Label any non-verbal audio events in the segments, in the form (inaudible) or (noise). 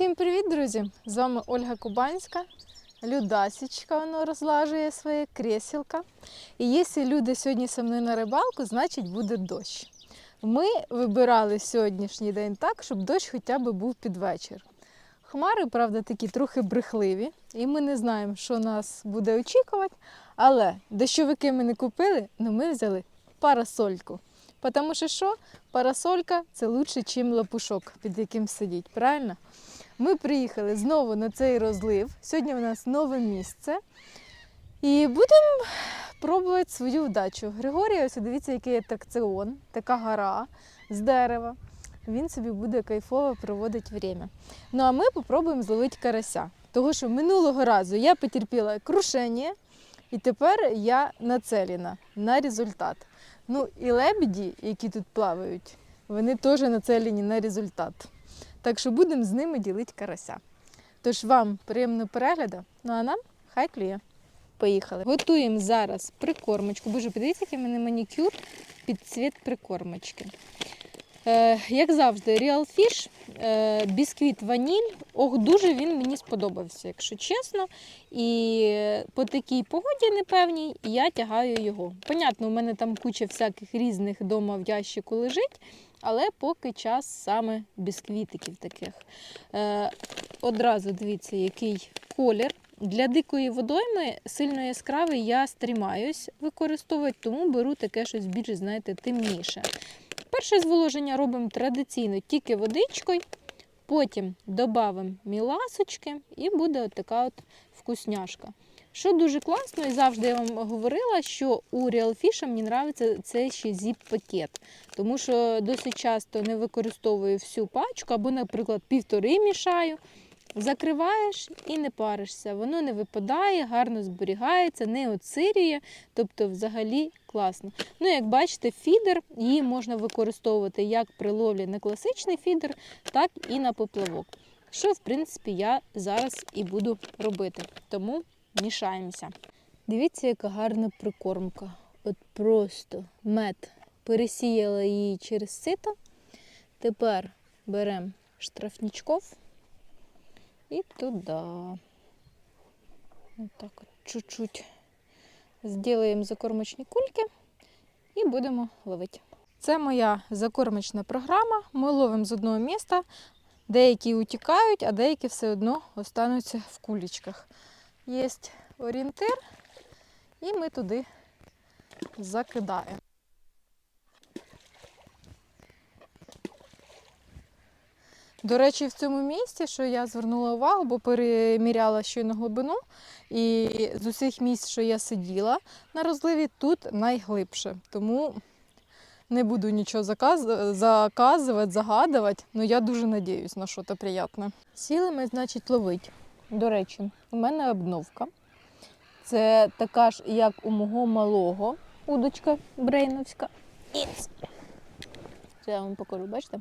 Всім привіт, друзі! З вами Ольга Кубанська. Людасічка воно розлажує своє кріселка. І якщо люди сьогодні зі мною на рибалку, значить буде дощ. Ми вибирали сьогоднішній день так, щоб дощ хоча б був під вечір. Хмари, правда, такі трохи брехливі, і ми не знаємо, що нас буде очікувати. Але дощовики ми не купили, але ми взяли парасольку. Тому що що? Парасолька це краще, ніж лапушок, під яким сидіть, правильно? Ми приїхали знову на цей розлив. Сьогодні у нас нове місце. І будемо пробувати свою вдачу. Григорій, ось дивіться, який атракціон, така гора з дерева. Він собі буде кайфово проводити время. Ну а ми спробуємо зловити карася. Тому що минулого разу я потерпіла крушення, і тепер я нацелена на результат. Ну і лебеді, які тут плавають, вони теж нацелені на результат. Так що будемо з ними ділити карася. Тож вам приємного перегляду, ну а нам хай клює. Поїхали. Готуємо зараз прикормочку. Боже, подивіться, який мене манікюр під цвіт прикормочки. Е, як завжди, Real Fish, е, бісквіт ваніль. Ох, дуже він мені сподобався, якщо чесно. І по такій погоді непевній я тягаю його. Понятно, у мене там куча всяких різних дома в ящику лежить, але поки час саме бісквітиків таких. Е, одразу дивіться, який колір. Для дикої водойми сильно яскравий я стрімаюсь використовувати, тому беру таке щось більш, знаєте, темніше. Перше зволоження робимо традиційно тільки водичкою, потім додаємо міласочки і буде от така от вкусняшка. Що дуже класно, і завжди я вам говорила, що у Real Fish мені подобається це ще зіп-пакет, тому що досить часто не використовую всю пачку, або, наприклад, півтори мішаю. Закриваєш і не паришся. Воно не випадає, гарно зберігається, не оцирює, тобто взагалі класно. Ну, як бачите, фідер її можна використовувати як при ловлі на класичний фідер, так і на поплавок. Що, в принципі, я зараз і буду робити. Тому мішаємося. Дивіться, яка гарна прикормка. От просто мед. Пересіяла її через сито. Тепер беремо штрафничков. І туди. Ось так от чуть-чуть зробимо закормочні кульки і будемо ловити. Це моя закормочна програма. Ми ловимо з одного міста. Деякі утікають, а деякі все одно остануться в кулічках. Є орієнтир, і ми туди закидаємо. До речі, в цьому місці, що я звернула увагу, бо переміряла щойно глибину, і з усіх місць, що я сиділа на розливі, тут найглибше. Тому не буду нічого заказ... заказувати, загадувати, але я дуже надіюсь на щось приємне. Сіли ми, значить, ловить. До речі, у мене обновка. Це така ж, як у мого малого удочка брейновська. Це я вам покажу, бачите?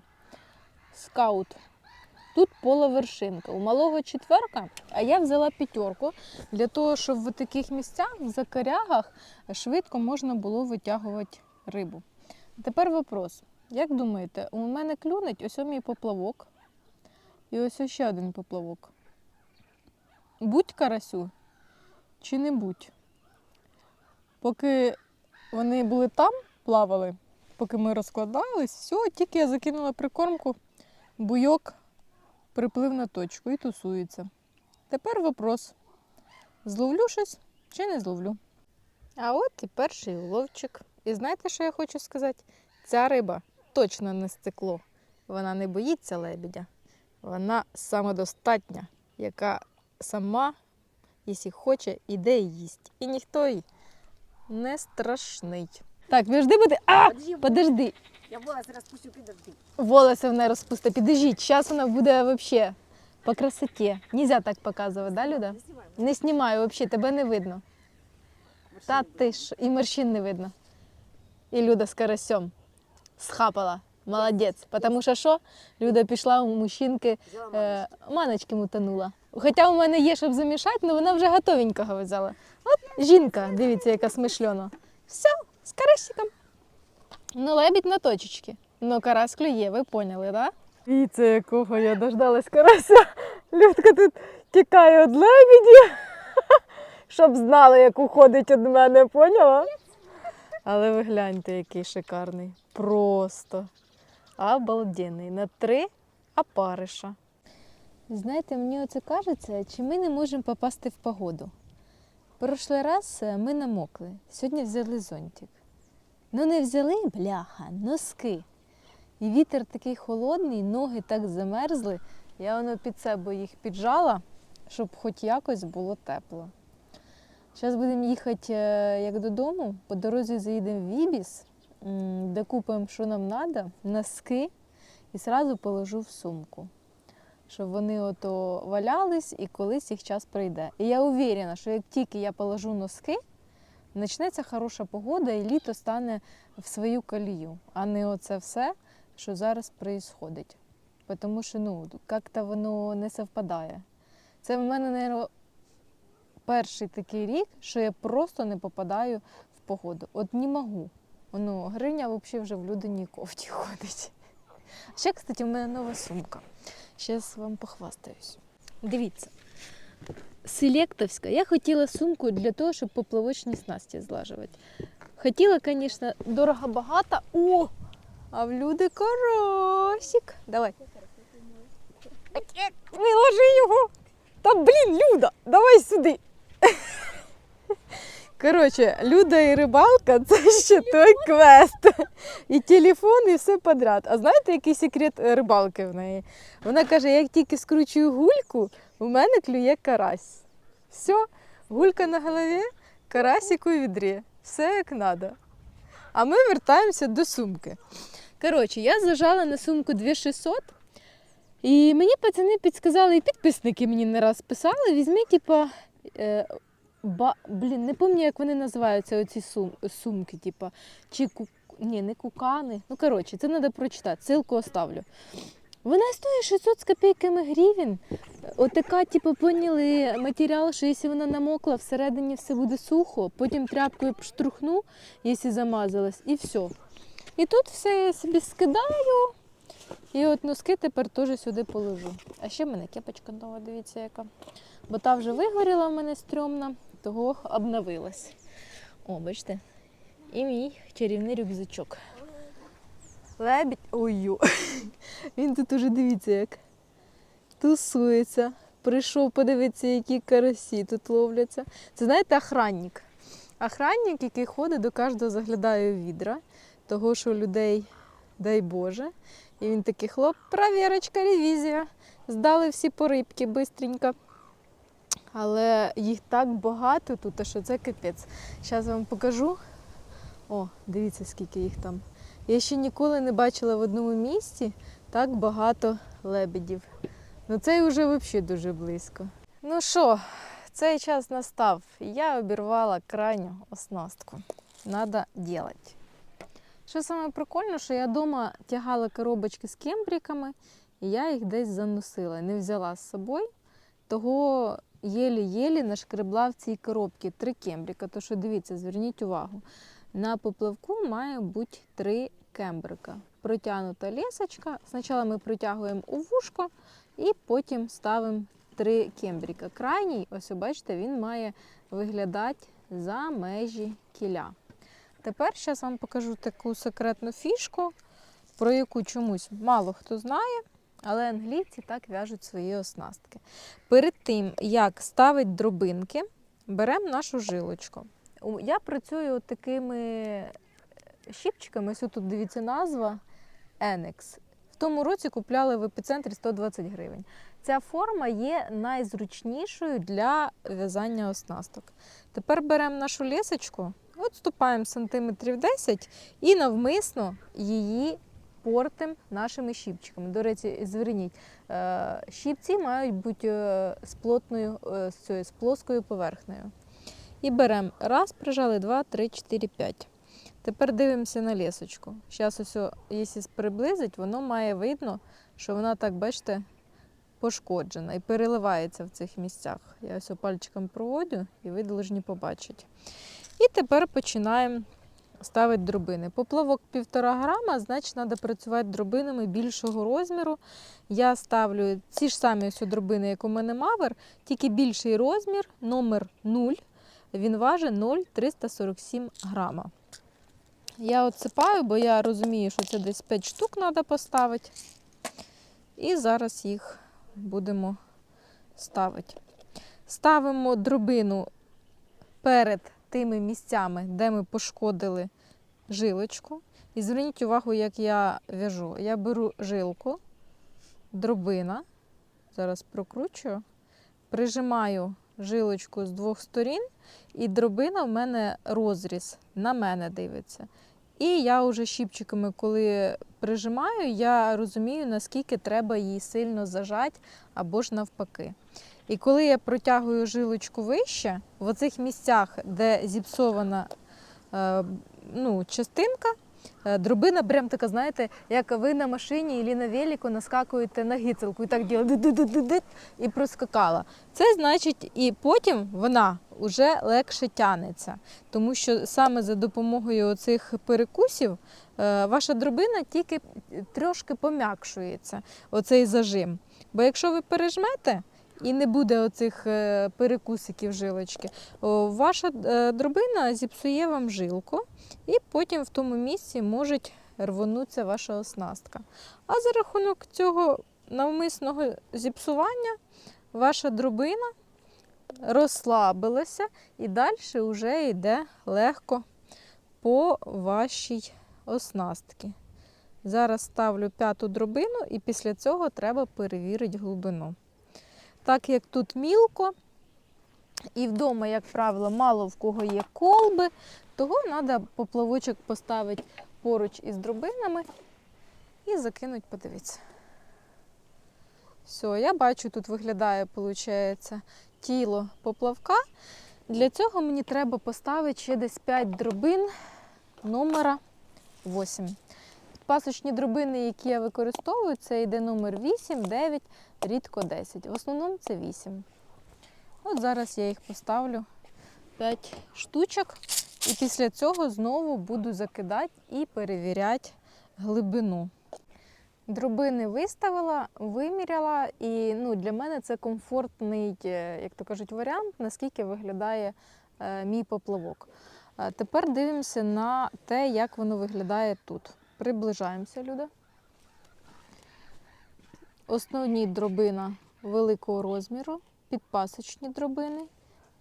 Скаут. Тут половершинка. У малого четверка, а я взяла п'ятерку для того, щоб в таких місцях, в закорягах, швидко можна було витягувати рибу. Тепер вопрос. Як думаєте, у мене клюнеть ось мій поплавок і ось ще один поплавок. Будь карасю чи не будь? Поки вони були там, плавали, поки ми розкладались, все, тільки я закинула прикормку, буйок приплив на точку і тусується. Тепер вопрос: зловлю щось чи не зловлю? А от і перший уловчик. І знаєте, що я хочу сказати? Ця риба точно не стекло. Вона не боїться лебедя. Вона самодостатня, яка сама, якщо хоче, іде і їсть. І ніхто їй не страшний. Так, підожди буде. А! Подожди, Подожди. Я волосы распущу, подожди. Волосы в неї розпусти. Підождіть, зараз вона буде вообще по красоті. Нельзя так показувати, да, Люда? Не снимай. Не знімаю взагалі, тебе не видно. Та ти ж, і морщин не видно. І Люда з карасем схапала. Молодець. Тому що що? Люда пішла у мужчинки, е, маночки мутанула. Хоча у мене є, щоб замішати, але вона вже готовенького взяла. От жінка, дивіться, яка смишльона. Все, з карасиком. Ну, лебідь на точечки. Ну, карась клює, ви поняли, так? Да? І це якого я дождалась карася. Людка тут тікає від лебеді, (laughs) щоб знали, як уходить від мене, поняла? Але ви гляньте, який шикарний. Просто обалденний. На три опариша. Знаєте, мені оце кажеться, чи ми не можемо попасти в погоду. Прошлий раз е, ми намокли, сьогодні взяли зонтик. Ну не взяли, бляха, носки. І вітер такий холодний, ноги так замерзли. Я воно під себе їх піджала, щоб хоч якось було тепло. Зараз будемо їхати е, як додому, по дорозі заїдемо в Вібіс, де купимо, що нам треба, носки, і одразу положу в сумку. Щоб вони ото валялись і колись їх час прийде. І я уверена, що як тільки я положу носки, почнеться хороша погода і літо стане в свою колію, а не оце все, що зараз відбувається. Тому що ну, як-то воно не совпадає. Це в мене, мабуть, перший такий рік, що я просто не попадаю в погоду. От не можу. Ну, гриня взагалі вже в людиній кофті ходить. Ще, кстати, у мене нова сумка. Зараз вам похвастаюсь. Дивіться. Селектовська. Я хотіла сумку для того, щоб поплавочні снасті злажувати. Хотіла, звісно, дорого-багато. О! А в люди карасик. Давай. Виложи його. Та блін, Люда, давай сюди. Коротше, Люда і рибалка це ще той квест. І телефон, і все подряд. А знаєте, який секрет е, рибалки в неї? Вона каже: як тільки скручую гульку, у мене клює карась. Все, гулька на голові, карасик у відрі. Все як треба. А ми вертаємося до сумки. Коротше, я зажала на сумку 2600. І мені пацани підсказали, і підписники мені не раз писали, візьми, типа, е, ба, блін, не пам'ятаю, як вони називаються, оці сум, сумки, типа, чи ку, ні, не кукани. Ну, коротше, це треба прочитати, ссылку оставлю. Вона стоїть 600 з копійками гривень. Отака, типу, поняли матеріал, що якщо вона намокла, всередині все буде сухо, потім тряпкою пштрухну, якщо замазалась, і все. І тут все я собі скидаю. І от носки тепер теж сюди положу. А ще в мене кепочка нова, дивіться яка. Бо та вже вигоріла в мене стрьомна, того обновилась. О, бачите? І мій чарівний рюкзачок. Лебідь. Ой, (laughs) він тут уже дивіться як. Тусується. Прийшов подивитися, які карасі тут ловляться. Це знаєте, охранник. Охранник, який ходить до кожного заглядає в відра, того, що людей, дай Боже. І він такий хлоп, провірочка, ревізія. Здали всі порибки бистренько. Але їх так багато тут, що це капець. Зараз вам покажу. О, дивіться, скільки їх там. Я ще ніколи не бачила в одному місці так багато лебедів. Ну це вже взагалі дуже близько. Ну що, цей час настав. Я обірвала крайню оснастку. Надо делать. Що саме прикольно, що я вдома тягала коробочки з кембриками, і я їх десь заносила, не взяла з собою. Того єлі-єлі нашкребла в цій коробці три кембрика. То що дивіться, зверніть увагу. На поплавку має бути три кембрика. Протягнута лісочка. Спочатку ми протягуємо у вушко і потім ставимо три кембрика. Крайній, ось бачите, він має виглядати за межі кіля. Тепер зараз вам покажу таку секретну фішку, про яку чомусь мало хто знає, але англійці так в'яжуть свої оснастки. Перед тим, як ставити дробинки, беремо нашу жилочку. Я працюю такими щіпчиками, ось тут дивіться назва Enix. В тому році купляли в епіцентрі 120 гривень. Ця форма є найзручнішою для в'язання оснасток. Тепер беремо нашу лісочку, відступаємо сантиметрів 10 і навмисно її портимо нашими щіпчиками. До речі, зверніть, е, щіпці мають бути е, з плотною, е, з цією, з плоскою поверхнею. І беремо раз, прижали, два, три, чотири, п'ять. Тепер дивимося на лісочку. Зараз ось, якщо приблизить, воно має видно, що вона так, бачите, пошкоджена і переливається в цих місцях. Я ось пальчиком проводю і ви повинні побачити. І тепер починаємо ставити дробини. Поплавок півтора грама, значить треба працювати дробинами більшого розміру. Я ставлю ці ж самі ось дробини, як у мене мавер, тільки більший розмір, номер 0. Він важить 0,347 грама. Я отсипаю, бо я розумію, що це десь 5 штук треба поставити. І зараз їх будемо ставити. Ставимо дробину перед тими місцями, де ми пошкодили жилочку. І зверніть увагу, як я в'яжу. Я беру жилку, дробина, зараз прокручую, прижимаю жилочку з двох сторін, і дробина в мене розріз, на мене дивиться. І я вже щіпчиками, коли прижимаю, я розумію, наскільки треба її сильно зажати або ж навпаки. І коли я протягую жилочку вище, в оцих місцях, де зіпсована е, ну, частинка, е, дробина прям така, знаєте, як ви на машині або на велику наскакуєте на гіцелку і так ділите і проскакала. Це значить, і потім вона вже легше тянеться. Тому що саме за допомогою оцих перекусів е, ваша дробина тільки трошки пом'якшується, оцей зажим. Бо якщо ви пережмете, і не буде оцих е, перекусиків жилочки, ваша е, дробина зіпсує вам жилку, і потім в тому місці може рвонутися ваша оснастка. А за рахунок цього навмисного зіпсування ваша дробина розслабилася і далі вже йде легко по вашій оснастці. Зараз ставлю п'яту дробину і після цього треба перевірити глибину. Так як тут мілко, і вдома, як правило, мало в кого є колби, того треба поплавочок поставити поруч із дробинами і закинуть, подивіться. Все, я бачу, тут виглядає, виходить, тіло поплавка. Для цього мені треба поставити ще десь 5 дробин номера 8. Пасочні дробини, які я використовую, це йде номер 8, 9, рідко 10. В основному це 8. От зараз я їх поставлю 5 штучок. І після цього знову буду закидати і перевіряти глибину. Дробини виставила, виміряла, і ну, для мене це комфортний, е, як то кажуть, варіант, наскільки виглядає е, мій поплавок. Е, Тепер дивимося на те, як воно виглядає тут. Приближаємося, люди. Основні дробина великого розміру, підпасочні дробини,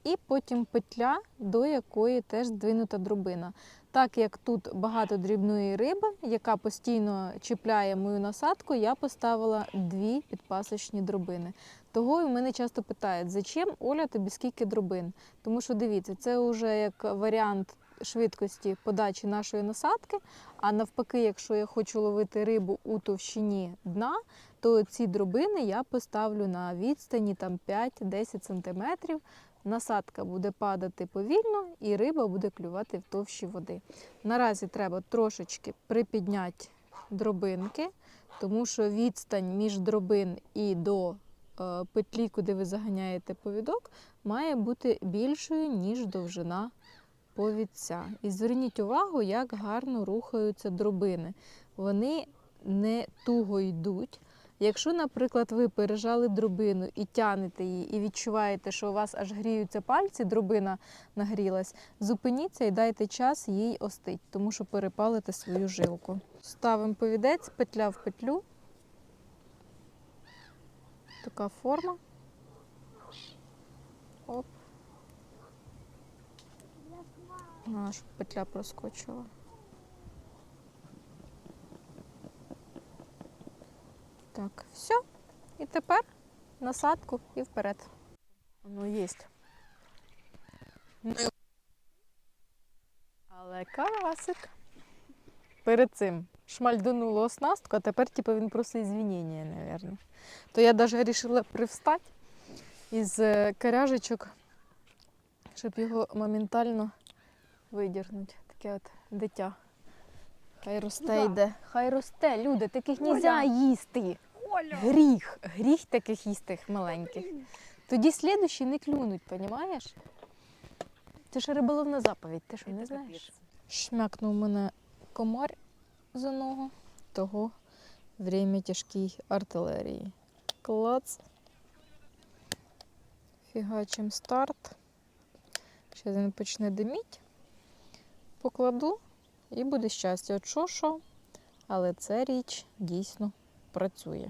і потім петля, до якої теж здвинута дробина. Так як тут багато дрібної риби, яка постійно чіпляє мою насадку, я поставила дві підпасочні дробини. Того і мене часто питають, зачем Оля тобі скільки дробин? Тому що дивіться, це вже як варіант швидкості подачі нашої насадки. А навпаки, якщо я хочу ловити рибу у товщині дна, то ці дробини я поставлю на відстані там 5-10 см. Насадка буде падати повільно і риба буде клювати в товщі води. Наразі треба трошечки припідняти дробинки, тому що відстань між дробин і до е, петлі, куди ви заганяєте повідок, має бути більшою, ніж довжина повідця. І зверніть увагу, як гарно рухаються дробини. Вони не туго йдуть. Якщо, наприклад, ви пережали дробину і тянете її, і відчуваєте, що у вас аж гріються пальці, дробина нагрілась, зупиніться і дайте час їй остить, тому що перепалите свою жилку. Ставимо повідець, петля в петлю. Така форма. Оп. А, щоб петля проскочила. Так, все. І тепер насадку і вперед. Воно є. Але карасик. Перед цим шмальдонуло оснастку, а тепер типу, він просить звінення, мабуть. То я навіть вирішила привстати із е, коряжечок, щоб його моментально видірнути. Таке от дитя. Хай росте Куда? йде. Хай росте, люди, таких нельзя їсти. Оля! Гріх, гріх таких їстих маленьких. Тоді слідущі не клюнуть, понімаєш? Це ж риболовна заповідь, ти що не знаєш? Шмякнув мене комар за ногу, того время тяжкій артилерії. Клац. Фігачим старт. Зараз він почне диміть. Покладу і буде щастя. От що, що, але ця річ дійсно працює.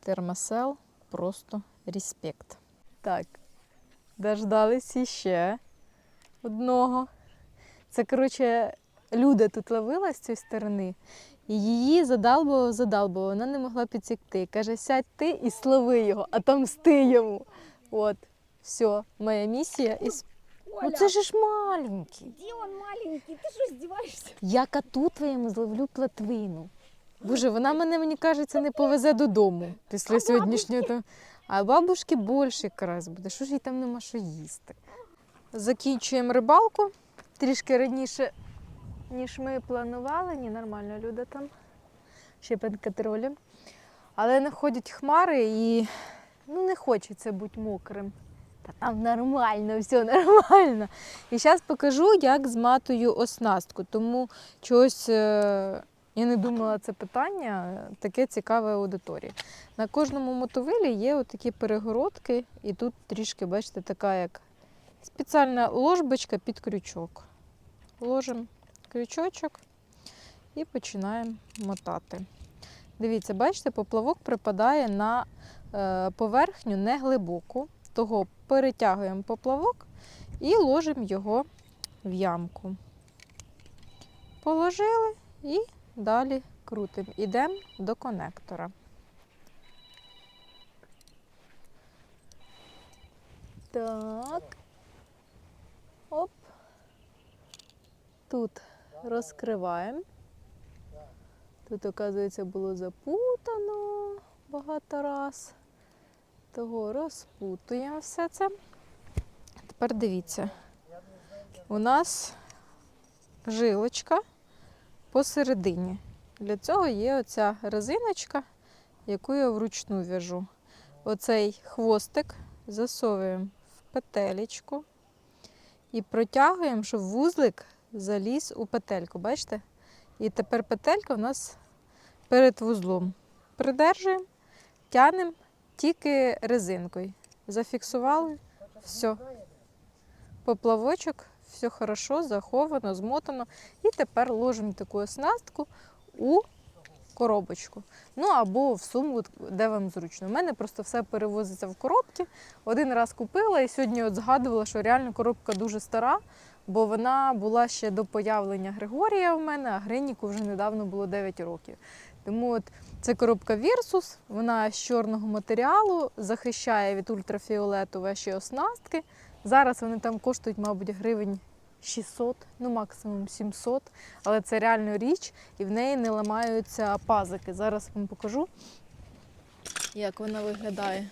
Термосел просто респект. Так, дождались іще одного. Це, коротше, Люда тут ловила з цієї сторони, і її задалбував, задалбував, вона не могла підсікти. Каже, сядь ти і слови його, а там йому. От, все, моя місія. І... с- Ну це ж ж маленький. Где он маленький? Ты что, издеваешься? Я коту твоєму зловлю платвину. Боже, вона мене, мені кажеться, не повезе додому після сьогоднішнього. там. А бабушки більше якраз буде. Що ж їй там нема що їсти? Закінчуємо рибалку трішки раніше, ніж ми планували. Ні, нормально люди там. Ще під катролем. Але находять хмари і ну, не хочеться бути мокрим. Та там нормально, все нормально. І зараз покажу, як зматую оснастку. Тому чогось е, я не думала це питання, таке цікаве аудиторії. На кожному мотовилі є отакі перегородки, і тут трішки, бачите, така як спеціальна ложбочка під крючок. Ложимо крючочок і починаємо мотати. Дивіться, бачите, поплавок припадає на е, поверхню не глибоку, того перетягуємо поплавок і ложимо його в ямку. Положили і далі крутимо. Ідемо до конектора. Так. Оп. Тут розкриваємо. Тут, оказується, було запутано багато раз. Того розпутуємо все це. Тепер дивіться. У нас жилочка посередині. Для цього є оця резиночка, яку я вручну в'яжу. Оцей хвостик засовуємо в петелечку і протягуємо, щоб вузлик заліз у петельку. Бачите? І тепер петелька у нас перед вузлом. Придержуємо, тянемо тільки резинкою. Зафіксували, все. Поплавочок, все хорошо, заховано, змотано. І тепер ложимо таку оснастку у коробочку. Ну або в сумку, де вам зручно. У мене просто все перевозиться в коробки. Один раз купила і сьогодні от згадувала, що реально коробка дуже стара, бо вона була ще до появлення Григорія в мене, а Гриніку вже недавно було 9 років. Тому от це коробка Virsus, вона з чорного матеріалу, захищає від ультрафіолету ваші оснастки. Зараз вони там коштують, мабуть, гривень 600, ну максимум 700, але це реально річ, і в неї не ламаються пазики. Зараз вам покажу, як вона виглядає.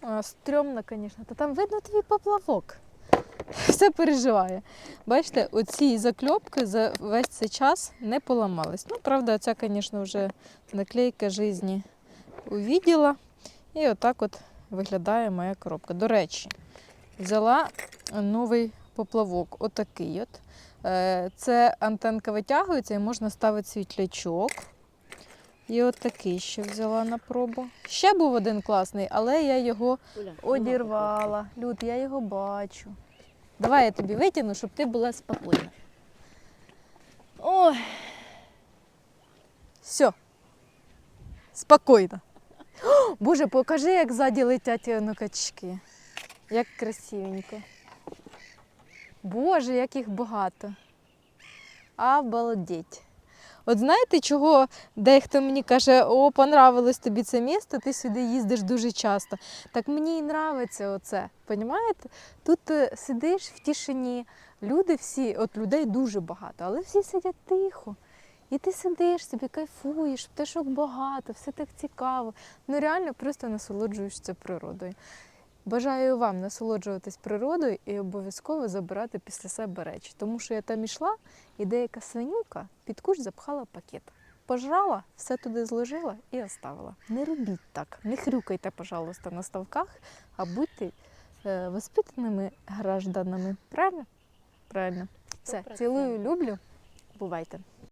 А, стрьомно, звісно. Та там видно твій поплавок. Все переживає. Бачите, оці закльопки за весь цей час не поламались. Ну, правда, ця, звісно, вже наклейка житті увіділа. І отак от виглядає моя коробка. До речі, взяла новий поплавок. Отакий от. Е, Це антенка витягується і можна ставити світлячок. І от такий ще взяла на пробу. Ще був один класний, але я його одірвала. Люд, я його бачу. Давай я тобі витягну, щоб ти була спокійна. Ой. Все. Спокійно. О, Боже, покажи, як ззаді летять нукачки. Як красивенько. Боже, як їх багато. Обалдеть. От знаєте, чого дехто мені каже, о, понравилось тобі це місто, ти сюди їздиш дуже часто. Так мені і нравиться оце. Понімаєте? Тут е, сидиш в тишині, люди всі, от людей дуже багато, але всі сидять тихо. І ти сидиш собі, кайфуєш, пташок багато, все так цікаво. Ну реально просто насолоджуєшся природою. Бажаю вам насолоджуватись природою і обов'язково забирати після себе речі. Тому що я там ішла, і деяка свинюка під куш запхала пакет. Пожрала, все туди зложила і оставила. Не робіть так, не хрюкайте, пожалуйста, на ставках, а будьте е, воспитаними гражданами. Правильно? Правильно. Все, цілую, люблю. Бувайте.